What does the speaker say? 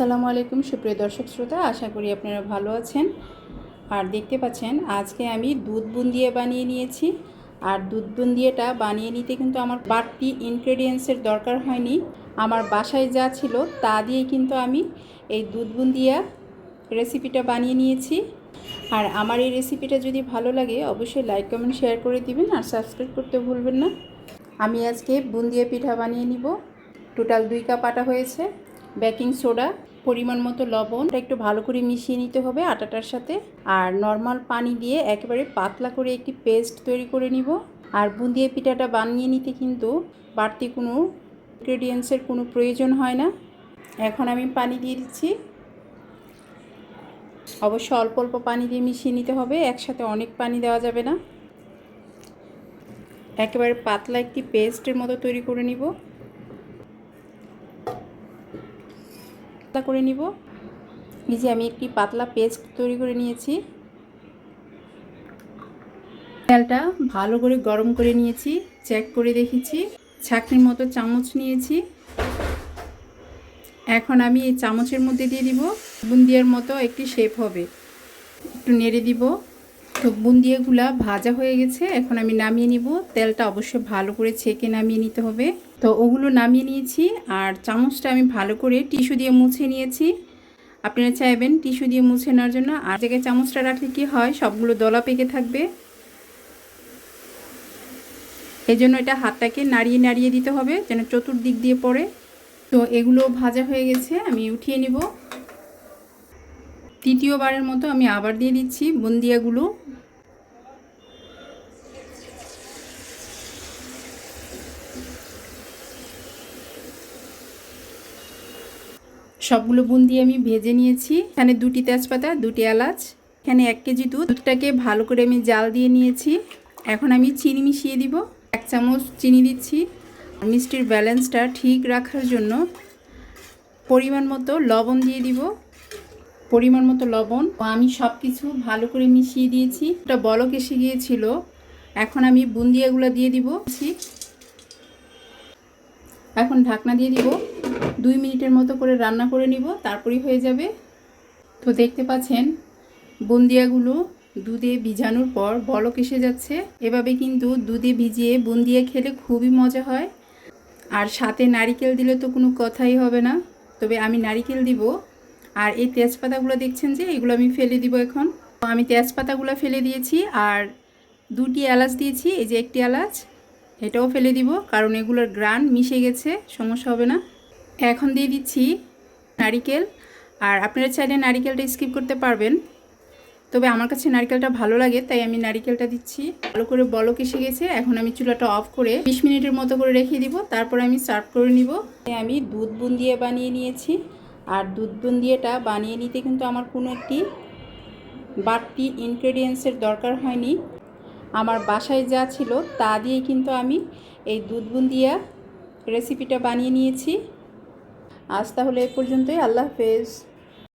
আসসালামু আলাইকুম, সুপ্রিয় দর্শক শ্রোতা, আশা করি আপনারা ভালো আছেন। আর দেখতে পাচ্ছেন, আজকে আমি দুধ বুন্দিয়ে বানিয়ে নিয়েছি। আর দুধ বুন্দিয়েটা বানিয়ে নিতে কিন্তু আমার বাড়তি ইনগ্রেডিয়েন্টসের দরকার হয়নি। আমার বাসায় যা ছিল তা দিয়ে কিন্তু আমি এই দুধ বুন্দিয়া রেসিপিটা বানিয়ে নিয়েছি। আর আমার এই রেসিপিটা যদি ভালো লাগে, অবশ্যই লাইক কমেন্ট শেয়ার করে দিবেন আর সাবস্ক্রাইব করতে ভুলবেন না। আমি আজকে বুন্দিয়া পিঠা বানিয়ে নিব। টোটাল দুই কাপ আটা হয়েছে। বেকিং সোডা পরিমাণ মতো লবণ। এটা একটু ভালো করে মিশিয়ে নিতে হবে আটাটার সাথে। আর নর্মাল পানি দিয়ে একেবারে পাতলা করে একটি পেস্ট তৈরি করে নিব। আর বুন্দিয়া পিঠাটা বানিয়ে নিতে কিন্তু বাড়তি কোনো ইনগ্রেডিয়েন্টসের কোনো প্রয়োজন হয় না। এখন আমি পানি দিয়ে দিচ্ছি। অবশ্য অল্প অল্প পানি দিয়ে মিশিয়ে নিতে হবে, একসাথে অনেক পানি দেওয়া যাবে না। একেবারে পাতলা একটি পেস্টের মতো তৈরি করে নিব। পাতলা করে নিব। এই যে আমি একটি পাতলা পেস্ট তৈরি করে নিয়েছি। তেলটা ভালো করে গরম করে নিয়েছি চেক করে দেখেছি। ছাকনির মতো চামচ নিয়েছি। এখন আমি এই চামচের মধ্যে দিয়ে দিব। বুন্দিয়ার মতো একটি শেপ হবে। একটু নেড়ে দিব। তো বুন্দিয়াগুলা ভাজা হয়ে গেছে। এখন আমি নামিয়ে নিব। তেলটা অবশ্যই ভালো করে ছেঁকে নামিয়ে নিতে হবে। তো ওগুলো নামিয়ে নিয়েছি আর চামচটা আমি ভালো করে টিস্যু দিয়ে মুছে নিয়েছি। আপনারা চাইবেন টিস্যু দিয়ে মুছে নেওয়ার জন্য। আর জায়গায় চামচটা রাখলে কি হয়, সবগুলো দলা পেকে থাকবে। এই জন্য এটা হাতটাকে নাড়িয়ে নাড়িয়ে দিতে হবে, যেন চতুর্দিক দিয়ে পড়ে। তো এগুলো ভাজা হয়ে গেছে, আমি উঠিয়ে নিব। তৃতীয়বারের মতো আমি আবার দিয়ে দিচ্ছি বুন্দিয়াগুলো। সবগুলো বুন্দি আমি ভেজে নিয়েছি। এখানে দুটি তেজপাতা, দুটি এলাচ, এখানে এক কেজি দুধ। দুধটাকে ভালো করে আমি জাল দিয়ে নিয়েছি। এখন আমি চিনি মিশিয়ে দিব। এক চামচ চিনি দিচ্ছি। মিষ্টির ব্যালেন্সটা ঠিক রাখার জন্য পরিমাণ মতো লবণ দিয়ে দিব। পরিমাণ মতো লবণ। ও আমি সব কিছু ভালো করে মিশিয়ে দিয়েছি। এটা বলক এসে গিয়েছিল। এখন আমি বুন্দিয়াগুলো দিয়ে দিব। এখন ঢাকনা দিয়ে দিব। দুই মিনিটের মতো করে রান্না করে নিব, তারপরই হয়ে যাবে। তো দেখতে পাচ্ছেন, বুন্দিয়াগুলো দুধে ভিজানোর পর বলক এসে যাচ্ছে। এভাবে কিন্তু দুধে ভিজিয়ে বুন্দিয়া খেলে খুবই মজা হয়। আর সাথে নারিকেল দিলে তো কোনো কথাই হবে না। তবে আমি নারিকেল দিব। আর এই তেজপাতাগুলো দেখছেন যে, এগুলো আমি ফেলে দিব এখন। আমি তেজপাতাগুলো ফেলে দিয়েছি আর দুটি এলাচ দিয়েছি, এই যে একটি এলাচ, এটাও ফেলে দিব। কারণ এগুলোর গ্রান মিশে গেছে, সমস্যা হবে না। এখন দিয়ে দিচ্ছি নারিকেল, আর আপনারা চাইলে নারিকেলটা স্কিপ করতে পারবেন। তবে আমার কাছে নারকেলটা ভালো লাগে, তাই আমি নারিকেলটা দিচ্ছি। ভালো করে বলক এসে গেছে, এখন আমি চুলাটা অফ করে বিশ মিনিটের মতো করে রেখে দিব, তারপর আমি সার্ভ করে নিব। আমি দুধ বুন্দিয়ে বানিয়ে নিয়েছি, আর দুধ বুন্দিয়েটা বানিয়ে নিতে কিন্তু আমার কোনো একটি বাড়তি ইনগ্রেডিয়েন্টসের দরকার হয়নি। আমার বাসায় যা ছিল তা দিয়ে কিন্তু আমি এই দুধ বুন বুন্দিয়া রেসিপিটা বানিয়ে নিয়েছি। আজ তাহলে এ পর্যন্তই আল্লাহ হাফেজ।